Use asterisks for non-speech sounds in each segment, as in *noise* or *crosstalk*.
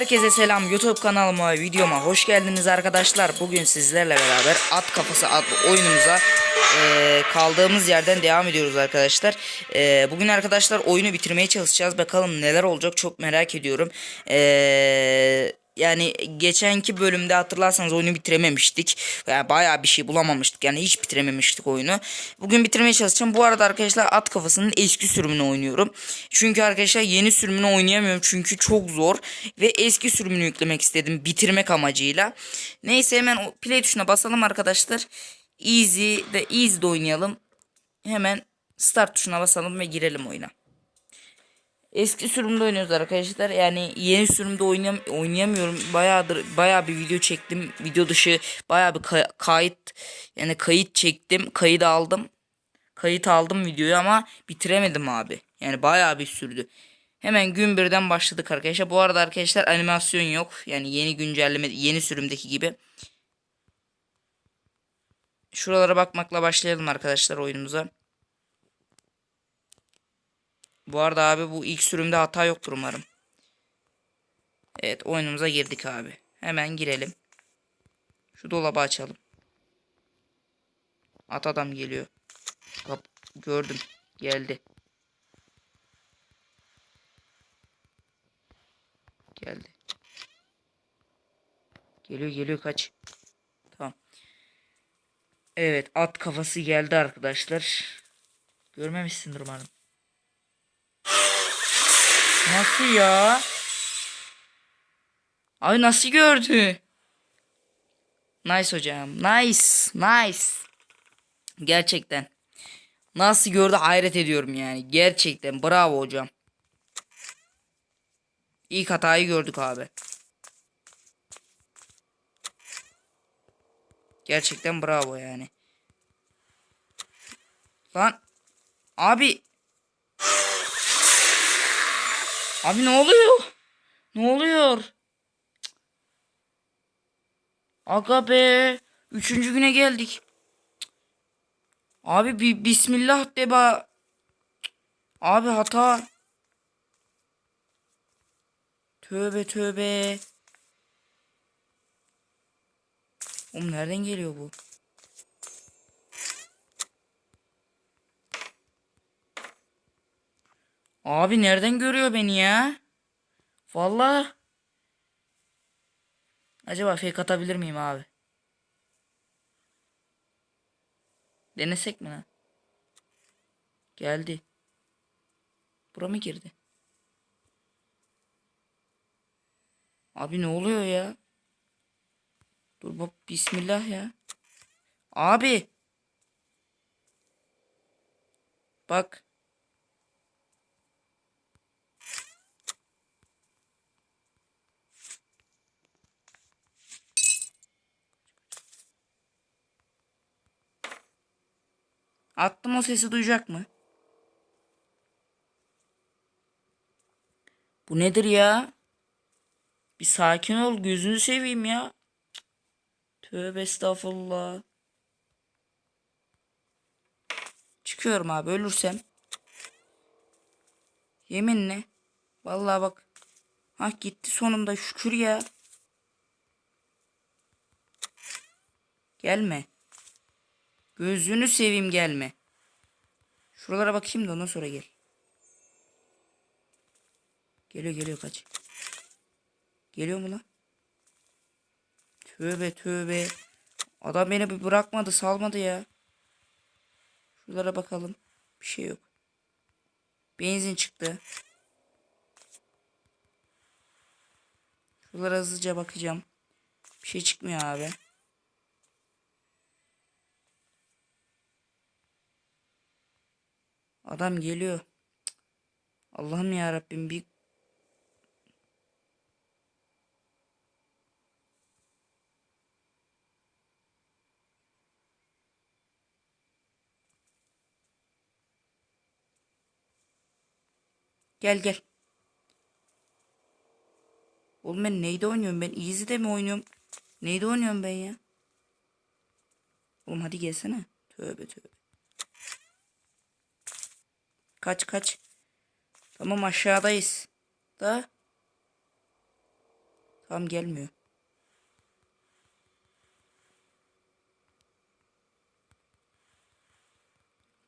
Herkese selam YouTube kanalıma videoma hoş geldiniz arkadaşlar. Bugün sizlerle beraber At Kafası adlı oyunumuza eee, kaldığımız yerden devam ediyoruz arkadaşlar. Eee, bugün arkadaşlar oyunu bitirmeye çalışacağız. Bakalım neler olacak çok merak ediyorum. Eee yani geçenki bölümde hatırlarsanız oyunu bitirememiştik. Yani bayağı bir şey bulamamıştık. Yani hiç bitirememiştik oyunu. Bugün bitirmeye çalışacağım. Bu arada arkadaşlar at kafasının eski sürümünü oynuyorum. Çünkü arkadaşlar yeni sürümünü oynayamıyorum. Çünkü çok zor. Ve eski sürümünü yüklemek istedim. Bitirmek amacıyla. Neyse hemen o play tuşuna basalım arkadaşlar. Easy de easy de oynayalım. Hemen start tuşuna basalım ve girelim oyuna. Eski sürümde oynuyoruz arkadaşlar. Yani yeni sürümde oynayam oynayamıyorum. Bayağıdır bayağı bir video çektim. Video dışı bayağı bir kay- kayıt yani kayıt çektim. Kayıt aldım. Kayıt aldım videoyu ama bitiremedim abi. Yani bayağı bir sürdü. Hemen gün birden başladık arkadaşlar. Bu arada arkadaşlar animasyon yok. Yani yeni güncelleme yeni sürümdeki gibi. Şuralara bakmakla başlayalım arkadaşlar oyunumuza. Bu arada abi bu ilk sürümde hata yoktur umarım. Evet oyunumuza girdik abi. Hemen girelim. Şu dolabı açalım. At adam geliyor. Kap gördüm. Geldi. Geldi. Geliyor geliyor kaç. Tamam. Evet at kafası geldi arkadaşlar. Görmemişsindir umarım. Nasıl ya? Abi nasıl gördü? Nice hocam. Nice. Nice. Gerçekten. Nasıl gördü hayret ediyorum yani. Gerçekten. Bravo hocam. İlk hatayı gördük abi. Gerçekten bravo yani. Lan. Abi. Abi ne oluyor? Ne oluyor? Aga be. Üçüncü güne geldik. Abi bir bismillah de ba. Abi hata. Tövbe tövbe. Oğlum nereden geliyor bu? Abi nereden görüyor beni ya? Vallahi. Acaba fake atabilir miyim abi? Denesek mi lan? Geldi. Bura mı girdi? Abi ne oluyor ya? Dur bak bismillah ya. Abi. Bak. Attım o sesi duyacak mı? Bu nedir ya? Bir sakin ol gözünü seveyim ya. Tövbe estağfurullah. Çıkıyorum abi ölürsem. Yeminle. Vallahi bak. Ha gitti sonunda şükür ya. Gelme. Gözünü seveyim gelme. Şuralara bakayım da ondan sonra gel. Geliyor geliyor kaç. Geliyor mu lan? Tövbe tövbe. Adam beni bir bırakmadı salmadı ya. Şuralara bakalım. Bir şey yok. Benzin çıktı. Şuralara hızlıca bakacağım. Bir şey çıkmıyor abi. Adam geliyor. Allah'ım ya Rabbim bir Gel gel. Oğlum ben neyde oynuyorum ben? Easy'de mi oynuyorum? Neyde oynuyorum ben ya? Oğlum hadi gelsene. Tövbe tövbe. Kaç kaç. Tamam aşağıdayız. Da. Tamam gelmiyor.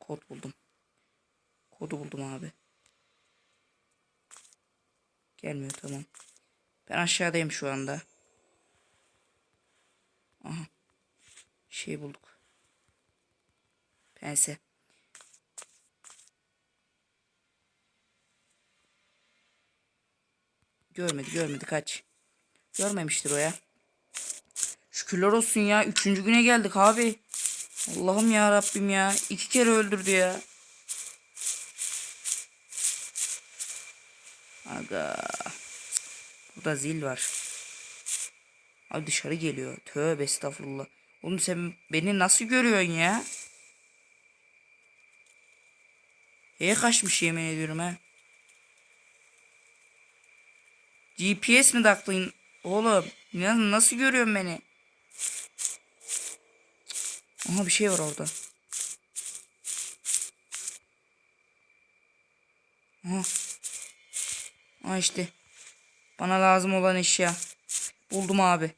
Kod buldum. Kodu buldum abi. Gelmiyor tamam. Ben aşağıdayım şu anda. Aha. Şey bulduk. Pense. Görmedi görmedi kaç. Görmemiştir o ya. Şükürler olsun ya. Üçüncü güne geldik abi. Allah'ım ya Rabbim ya. İki kere öldürdü ya. Aga. Burada zil var. Abi dışarı geliyor. Tövbe estağfurullah. Oğlum sen beni nasıl görüyorsun ya? Heye kaçmış yemin ediyorum ha. GPS mi taktın? Oğlum nasıl görüyorsun beni? Aha bir şey var orada. Aha. Aha işte. Bana lazım olan eşya. Buldum abi.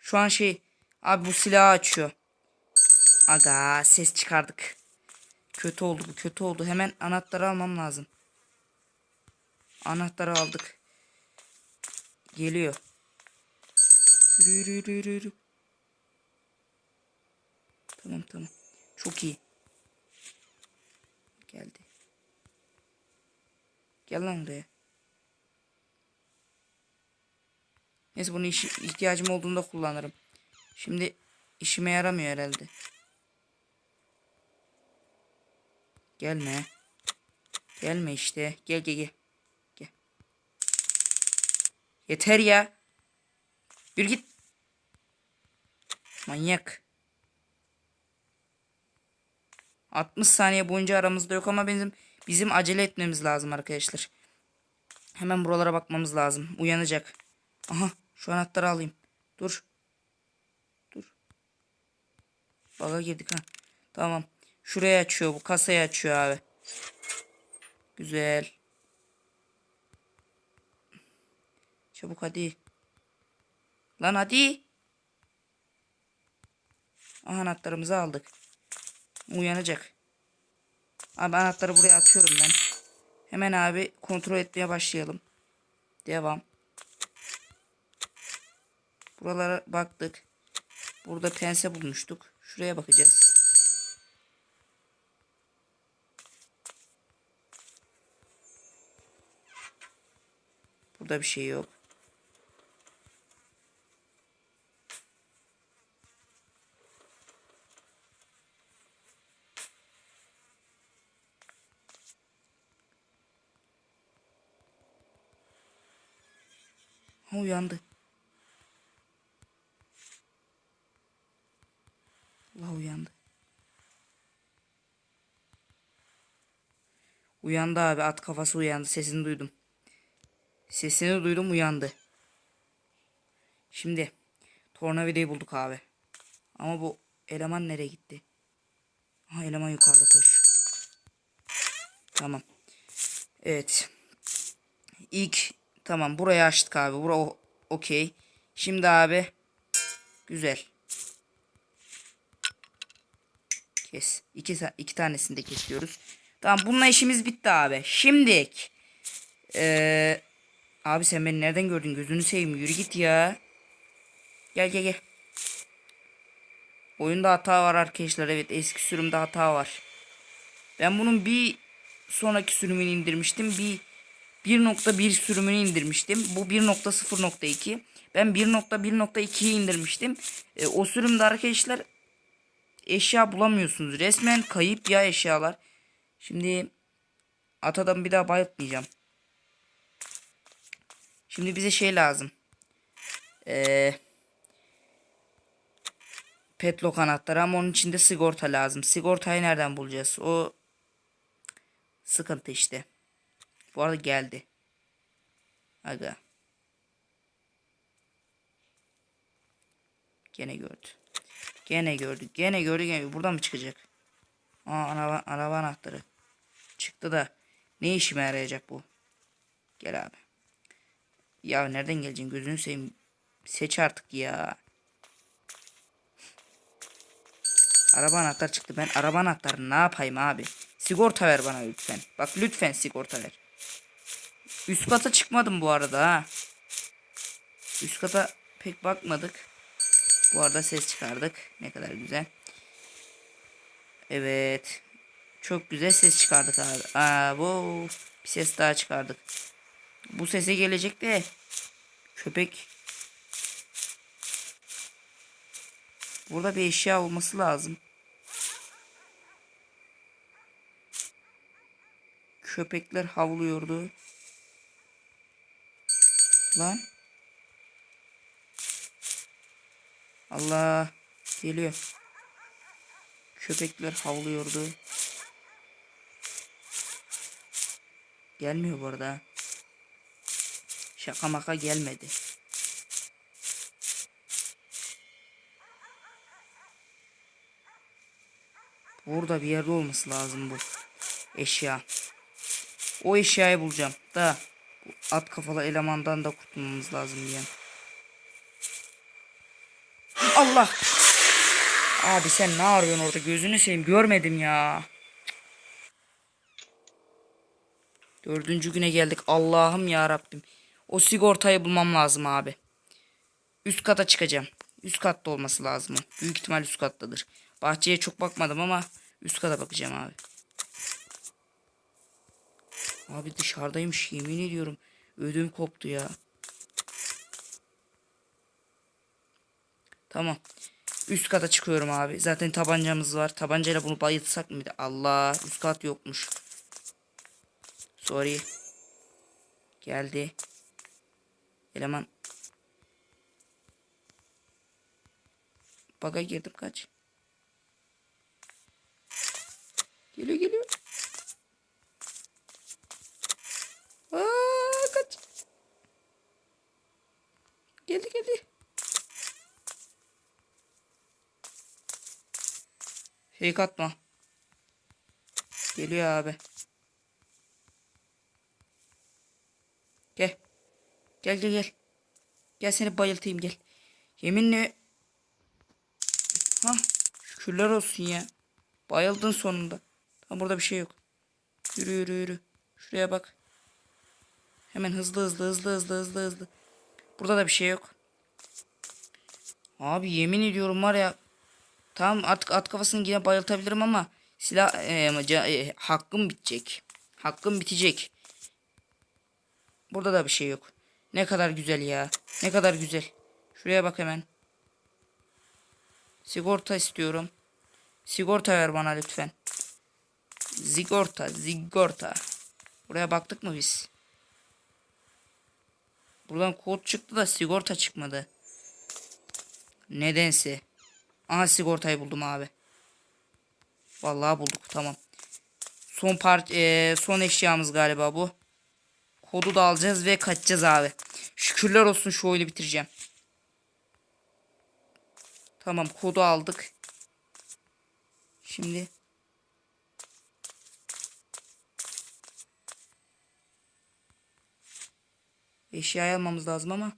Şu an şey. Abi bu silahı açıyor. Aga ses çıkardık. Kötü oldu bu kötü oldu. Hemen anahtarı almam lazım. Anahtarı aldık. Geliyor. Tamam tamam. Çok iyi. Geldi. Gel lan buraya. Neyse bunu işi, ihtiyacım olduğunda kullanırım. Şimdi işime yaramıyor herhalde. Gelme. Gelme işte. Gel gel. Gel. Yeter ya. Yürü git. Manyak. 60 saniye boyunca aramızda yok ama bizim bizim acele etmemiz lazım arkadaşlar. Hemen buralara bakmamız lazım. Uyanacak. Aha şu anahtarı alayım. Dur. Dur. Baga girdik ha. Tamam. Şuraya açıyor bu. Kasayı açıyor abi. Güzel. Çabuk hadi. Lan hadi. Aha, anahtarımızı aldık. Uyanacak. Abi anahtarı buraya atıyorum ben. Hemen abi kontrol etmeye başlayalım. Devam. Buralara baktık. Burada pense bulmuştuk. Şuraya bakacağız. Burada bir şey yok. Uyandı. Allah uyandı. Uyandı abi at kafası uyandı sesini duydum. Sesini duydum uyandı. Şimdi tornavidayı bulduk abi. Ama bu eleman nereye gitti? Ha eleman yukarıda koş. Tamam. Evet. İlk tamam burayı açtık abi. Bura okey. Şimdi abi güzel. Kes. İki, iki tanesini de kesiyoruz. Tamam bununla işimiz bitti abi. Şimdi ee, abi sen beni nereden gördün? Gözünü seveyim. Yürü git ya. Gel gel gel. Oyunda hata var arkadaşlar. Evet eski sürümde hata var. Ben bunun bir sonraki sürümünü indirmiştim. Bir 1.1 sürümünü indirmiştim. Bu 1.0.2. Ben 1.1.2'yi indirmiştim. E, o sürümde arkadaşlar eşya bulamıyorsunuz. Resmen kayıp ya eşyalar. Şimdi atadan bir daha bayıltmayacağım. Şimdi bize şey lazım. Eee Petlock anahtarı ama onun içinde sigorta lazım. Sigortayı nereden bulacağız? O sıkıntı işte. Bu arada geldi. Aga. Gene gördü. Gene gördü. Gene gördü. Gene. Buradan mı çıkacak? Aa araba, araba anahtarı. Çıktı da. Ne işime yarayacak bu? Gel abi. Ya nereden geleceksin? Gözünü seveyim. Seç artık ya. Araba anahtar çıktı. Ben araba anahtarını ne yapayım abi? Sigorta ver bana lütfen. Bak lütfen sigorta ver. Üst kata çıkmadım bu arada ha. Üst kata pek bakmadık. Bu arada ses çıkardık. Ne kadar güzel. Evet. Çok güzel ses çıkardık abi. Aa, bu bir ses daha çıkardık. Bu sese gelecek de köpek Burada bir eşya olması lazım. Köpekler havlıyordu. Lan. Allah geliyor. Köpekler havlıyordu. Gelmiyor bu arada. Şaka maka gelmedi. Burada bir yerde olması lazım bu eşya. O eşyayı bulacağım. Da at kafalı elemandan da kurtulmamız lazım diye. Allah. Abi sen ne arıyorsun orada? Gözünü seveyim görmedim ya. Dördüncü güne geldik. Allah'ım ya Rabbim. O sigortayı bulmam lazım abi. Üst kata çıkacağım. Üst katta olması lazım. Büyük ihtimal üst kattadır. Bahçeye çok bakmadım ama üst kata bakacağım abi. Abi dışarıdaymış yemin ediyorum. Ödüm koptu ya. Tamam. Üst kata çıkıyorum abi. Zaten tabancamız var. Tabancayla bunu bayıltsak mıydı? Allah üst kat yokmuş. Sorry. Geldi. Eleman. Baga girdim kaç. Geliyor geliyor. Aa, kaç. Geldi geldi. Fake atma. Geliyor abi. Gel. Gel gel gel. Gel seni bayıltayım gel. Yeminle. Ha, şükürler olsun ya. Bayıldın sonunda. Tam burada bir şey yok. Yürü yürü yürü. Şuraya bak. Hemen hızlı hızlı hızlı hızlı hızlı hızlı. Burada da bir şey yok. Abi yemin ediyorum var ya. Tamam artık at kafasını yine bayıltabilirim ama silah e, e, hakkım bitecek. Hakkım bitecek. Burada da bir şey yok. Ne kadar güzel ya. Ne kadar güzel. Şuraya bak hemen. Sigorta istiyorum. Sigorta ver bana lütfen. Zigorta, zigorta. Buraya baktık mı biz? Buradan kod çıktı da sigorta çıkmadı. Nedense. Aha sigortayı buldum abi. Vallahi bulduk tamam. Son part eee, son eşyamız galiba bu. Kodu da alacağız ve kaçacağız abi. Şükürler olsun şu oyunu bitireceğim. Tamam kodu aldık. Şimdi eşyayı almamız lazım ama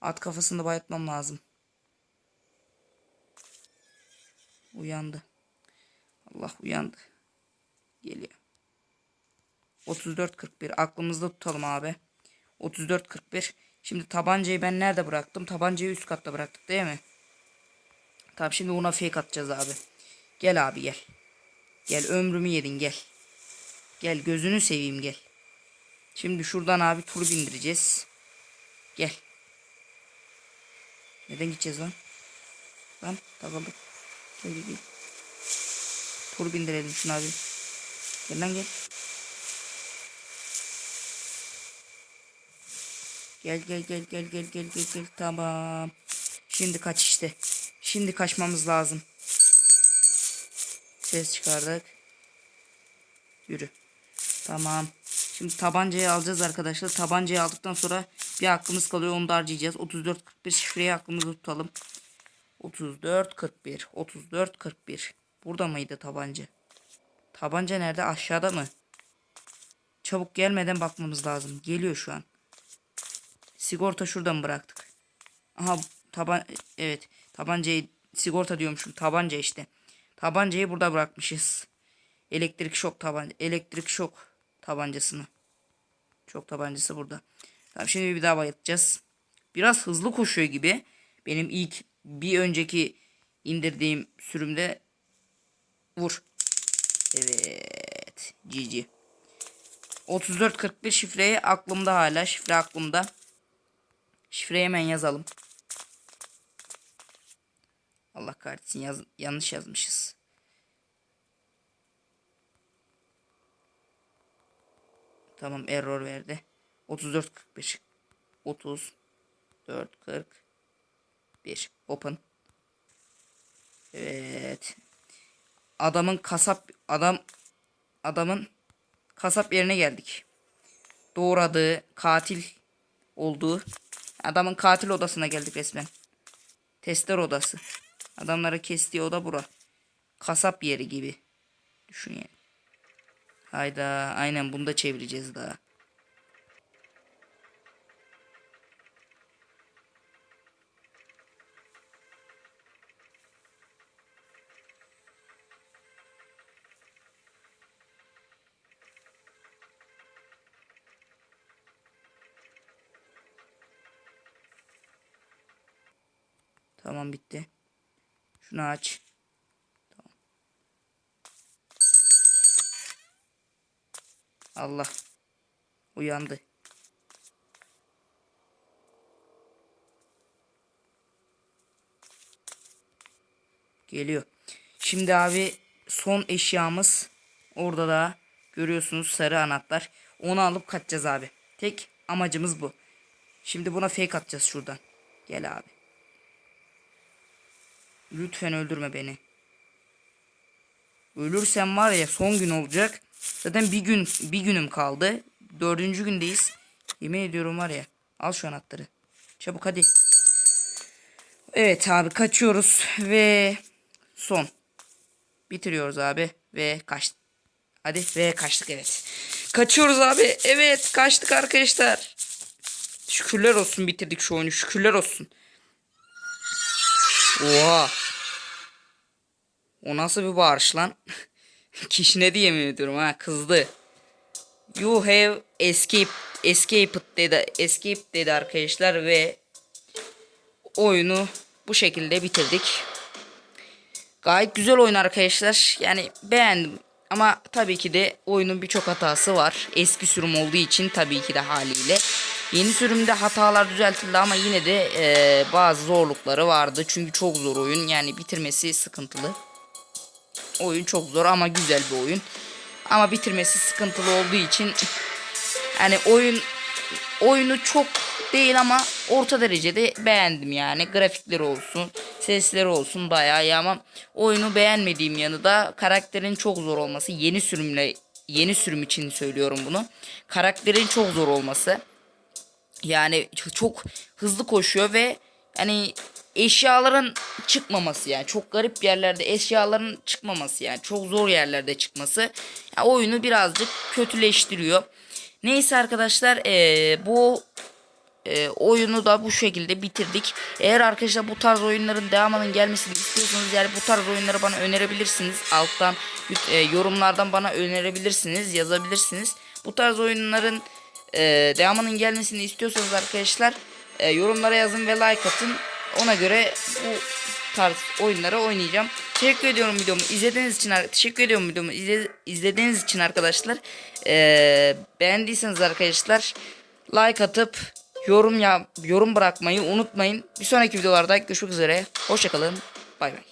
at kafasını bayatmam lazım. Uyandı. Allah uyandı. Geliyor. 34.41 aklımızda tutalım abi. 34.41 Şimdi tabancayı ben nerede bıraktım? Tabancayı üst katta bıraktık değil mi? Tamam şimdi ona fake atacağız abi. Gel abi gel. Gel ömrümü yedin gel. Gel gözünü seveyim gel. Şimdi şuradan abi tur bindireceğiz. Gel. Neden gideceğiz lan? Lan takıldık. Gel gel. Tur bindirelim şunu abi. Gel lan gel. Gel gel gel gel gel gel gel gel tamam. Şimdi kaç işte. Şimdi kaçmamız lazım. Ses çıkardık. Yürü. Tamam. Şimdi tabancayı alacağız arkadaşlar. Tabancayı aldıktan sonra bir hakkımız kalıyor. Onu da harcayacağız. 34-41 şifreyi aklımızda tutalım. 34-41. 34-41. Burada mıydı tabanca? Tabanca nerede? Aşağıda mı? Çabuk gelmeden bakmamız lazım. Geliyor şu an. Sigorta şuradan bıraktık. Aha taban evet tabancayı sigorta diyormuşum tabanca işte. Tabancayı burada bırakmışız. Elektrik şok tabanca elektrik şok tabancasını. Şok tabancası burada. Tamam şimdi bir daha bayılacağız. Biraz hızlı koşuyor gibi. Benim ilk bir önceki indirdiğim sürümde vur. Evet. GG. 3441 şifreyi aklımda hala. Şifre aklımda. Şifreyi hemen yazalım. Allah kahretsin yaz, yanlış yazmışız. Tamam error verdi. 3441 30 4 41 open. Evet. Adamın kasap adam adamın kasap yerine geldik. Doğradığı katil olduğu adamın katil odasına geldik resmen. Tester odası. Adamları kestiği oda bura. Kasap yeri gibi. Düşün yani. Hayda aynen bunu da çevireceğiz daha. Tamam bitti. Şunu aç. Tamam. Allah. Uyandı. Geliyor. Şimdi abi son eşyamız orada da görüyorsunuz sarı anahtar. Onu alıp kaçacağız abi. Tek amacımız bu. Şimdi buna fake atacağız şuradan. Gel abi. Lütfen öldürme beni. Ölürsem var ya son gün olacak. Zaten bir gün bir günüm kaldı. Dördüncü gündeyiz. Yemin ediyorum var ya. Al şu anahtarı. Çabuk hadi. Evet abi kaçıyoruz ve son. Bitiriyoruz abi ve kaç. Hadi ve kaçtık evet. Kaçıyoruz abi. Evet kaçtık arkadaşlar. Şükürler olsun bitirdik şu oyunu. Şükürler olsun. Oha. O nasıl bir bağırış lan? *laughs* Kişi ne diye yemin ediyorum ha kızdı. You have escaped, escaped dedi, escaped dedi arkadaşlar ve oyunu bu şekilde bitirdik. Gayet güzel oyun arkadaşlar. Yani beğendim. Ama tabii ki de oyunun birçok hatası var. Eski sürüm olduğu için tabii ki de haliyle. Yeni sürümde hatalar düzeltildi ama yine de e, bazı zorlukları vardı. Çünkü çok zor oyun. Yani bitirmesi sıkıntılı. Oyun çok zor ama güzel bir oyun. Ama bitirmesi sıkıntılı olduğu için yani oyun oyunu çok değil ama orta derecede beğendim yani. Grafikleri olsun, sesleri olsun bayağı iyi ama oyunu beğenmediğim yanı da karakterin çok zor olması. Yeni sürümle yeni sürüm için söylüyorum bunu. Karakterin çok zor olması. Yani çok hızlı koşuyor ve yani eşyaların çıkmaması yani çok garip yerlerde eşyaların çıkmaması yani çok zor yerlerde çıkması yani oyunu birazcık kötüleştiriyor. Neyse arkadaşlar ee, bu e, oyunu da bu şekilde bitirdik. Eğer arkadaşlar bu tarz oyunların devamının gelmesini istiyorsanız yani bu tarz oyunları bana önerebilirsiniz. Alttan e, yorumlardan bana önerebilirsiniz, yazabilirsiniz. Bu tarz oyunların e, devamının gelmesini istiyorsanız arkadaşlar e, yorumlara yazın ve like atın. Ona göre bu tarz oyunları oynayacağım. Teşekkür ediyorum videomu izlediğiniz için teşekkür ediyorum videomu izle, izlediğiniz için arkadaşlar. Ee, beğendiyseniz arkadaşlar like atıp yorum ya yorum bırakmayı unutmayın. Bir sonraki videolarda görüşmek üzere. Hoşçakalın. Bay bay.